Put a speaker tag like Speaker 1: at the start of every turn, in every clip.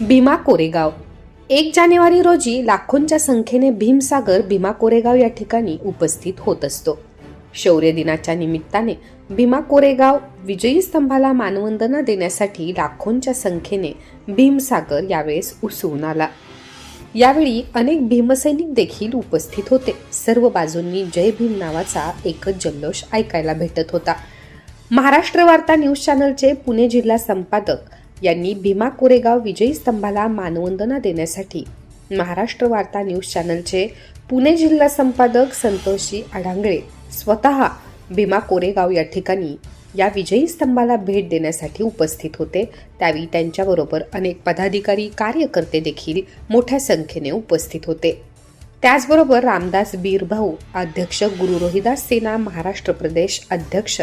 Speaker 1: भीमा कोरेगाव. एक जानेवारी रोजी लाखोंच्या संख्येने भीमसागर भीमा कोरेगाव या ठिकाणी उपस्थित होत असतो. शौर्य दिनाच्या निमित्ताने भीमा कोरेगाव विजयी स्तंभाला मानवंदना देण्यासाठी लाखोंच्या संख्येने भीमसागर यावेळेस उसळून आला. यावेळी अनेक भीमसैनिक देखील उपस्थित होते. सर्व बाजूंनी जय भीम नावाचा एकच जल्लोष ऐकायला भेटत होता. महाराष्ट्र वार्ता न्यूज चॅनलचे पुणे जिल्हा संपादक यांनी भीमा कोरेगाव विजयी स्तंभाला मानवंदना देण्यासाठी महाराष्ट्र वार्ता न्यूज चॅनलचे पुणे जिल्हा संपादक संतोषी अडांगळे स्वतः भीमा कोरेगाव या ठिकाणी या विजयी स्तंभाला भेट देण्यासाठी उपस्थित होते. त्यावेळी त्यांच्याबरोबर अनेक पदाधिकारी कार्यकर्ते देखील मोठ्या संख्येने उपस्थित होते. त्याचबरोबर रामदास बीरभाऊ अध्यक्ष गुरु रोहिदास सेना महाराष्ट्र प्रदेश अध्यक्ष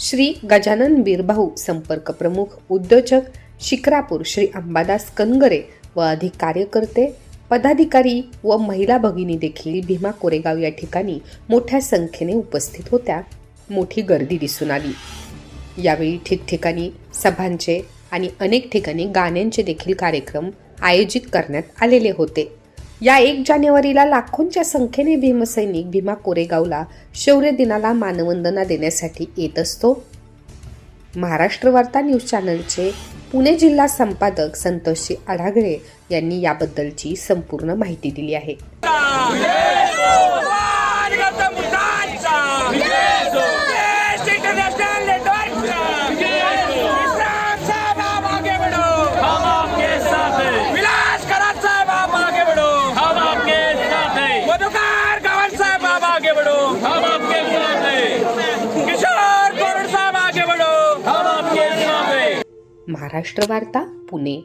Speaker 1: श्री गजानन बीरभाऊ संपर्क प्रमुख उद्योजक शिक्रापूर श्री अंबादास कनगरे व अधिक कार्यकर्ते पदाधिकारी व महिला भगिनी देखील भीमा कोरेगाव या ठिकाणी मोठ्या संख्येने उपस्थित होत्या. मोठी गर्दी दिसून आली. यावेळी ठिकठिकाणी सभांचे आणि अनेक ठिकाणी गाण्यांचे देखील कार्यक्रम आयोजित करण्यात आलेले होते. या एक जानेवारीला लाखोंच्या संख्येने भीमसैनिक भीमा कोरेगावला शौर्य दिनाला मानवंदना देण्यासाठी येत असतो. महाराष्ट्र वार्ता न्यूज चॅनलचे पुणे जिल्हा संपादक संतोषी आढागळे यांनी याबद्दलची संपूर्ण माहिती दिली आहे. महाराष्ट्र वार्ता पुणे.